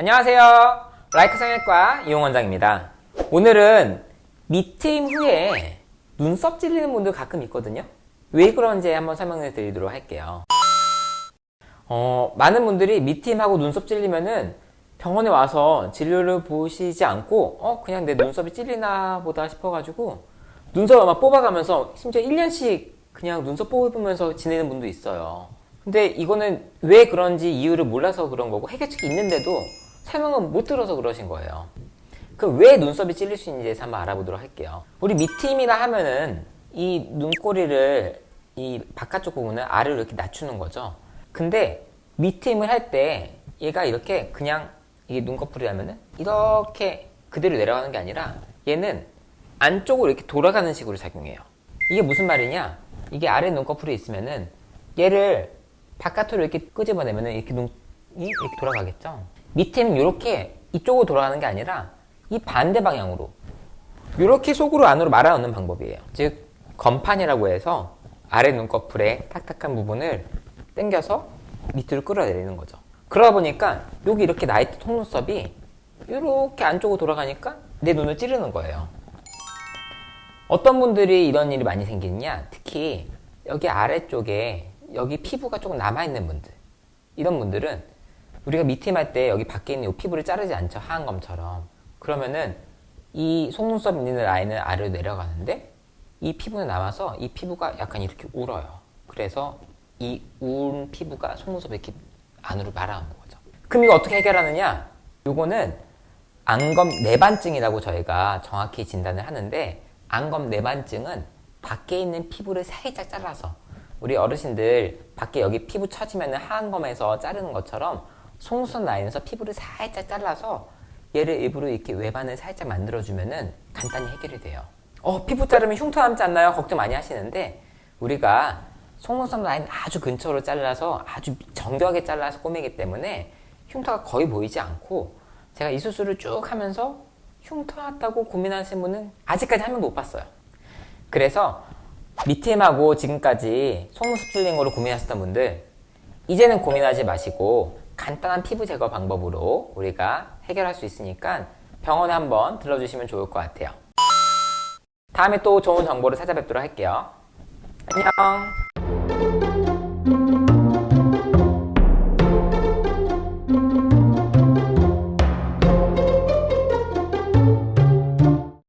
안녕하세요. 라이크 성형외과 이용 원장입니다. 오늘은 미트임 후에 눈썹 찔리는 분들 가끔 있거든요. 왜 그런지 한번 설명해 드리도록 할게요. 어, 많은 분들이 미트임하고 눈썹 찔리면은 병원에 와서 진료를 보시지 않고 어 그냥 내 눈썹이 찔리나 보다 싶어가지고 눈썹 아마 뽑아가면서 심지어 1년씩 그냥 눈썹 뽑으면서 지내는 분도 있어요. 근데 이거는 왜 그런지 이유를 몰라서 그런 거고 해결책이 있는데도 설명은 못 들어서 그러신 거예요. 그럼 왜 눈썹이 찔릴 수 있는지 한번 알아보도록 할게요. 우리 밑트임이라 하면은 이 눈꼬리를 이 바깥쪽 부분을 아래로 이렇게 낮추는 거죠. 근데 밑트임을 할 때 얘가 이렇게 그냥 이게 눈꺼풀이라면은 이렇게 그대로 내려가는 게 아니라 얘는 안쪽으로 이렇게 돌아가는 식으로 작용해요. 이게 무슨 말이냐? 이게 아래 눈꺼풀이 있으면은 얘를 바깥으로 이렇게 끄집어내면은 이렇게 눈이 이렇게 돌아가겠죠. 밑에는 이렇게 이쪽으로 돌아가는 게 아니라 이 반대 방향으로 이렇게 속으로 안으로 말아 넣는 방법이에요. 즉 건판이라고 해서 아래 눈꺼풀의 탁탁한 부분을 당겨서 밑으로 끌어내리는 거죠. 그러다 보니까 여기 이렇게 나이트 속눈썹이 이렇게 안쪽으로 돌아가니까 내 눈을 찌르는 거예요. 어떤 분들이 이런 일이 많이 생기느냐 특히 여기 아래쪽에 여기 피부가 조금 남아있는 분들 이런 분들은 우리가 미팅할 때 여기 밖에 있는 이 피부를 자르지 않죠. 하얀 검처럼. 그러면은 이 속눈썹 있는 라인은 아래로 내려가는데 이 피부는 남아서 이 피부가 약간 이렇게 울어요. 그래서 이 운 피부가 속눈썹에 이렇게 안으로 말아오는 거죠. 그럼 이거 어떻게 해결하느냐? 요거는 안검 내반증이라고 저희가 정확히 진단을 하는데 안검 내반증은 밖에 있는 피부를 살짝 잘라서 우리 어르신들 밖에 여기 피부 처지면 하얀검에서 자르는 것처럼 속눈썹 라인에서 피부를 살짝 잘라서 얘를 일부러 이렇게 외반을 살짝 만들어주면은 간단히 해결이 돼요. 어, 피부 자르면 흉터 남지 않나요? 걱정 많이 하시는데 우리가 속눈썹 라인 아주 근처로 잘라서 아주 정교하게 잘라서 꼬매기 때문에 흉터가 거의 보이지 않고 제가 이 수술을 쭉 하면서 흉터 났다고 고민하시는 분은 아직까지 한 명도 못 봤어요. 그래서 미트임하고 지금까지 속눈썹 거로 고민하셨던 분들 이제는 고민하지 마시고 간단한 피부 제거 방법으로 우리가 해결할 수 있으니까 병원에 한번 들러주시면 좋을 것 같아요. 다음에 또 좋은 정보를 찾아뵙도록 할게요. 안녕.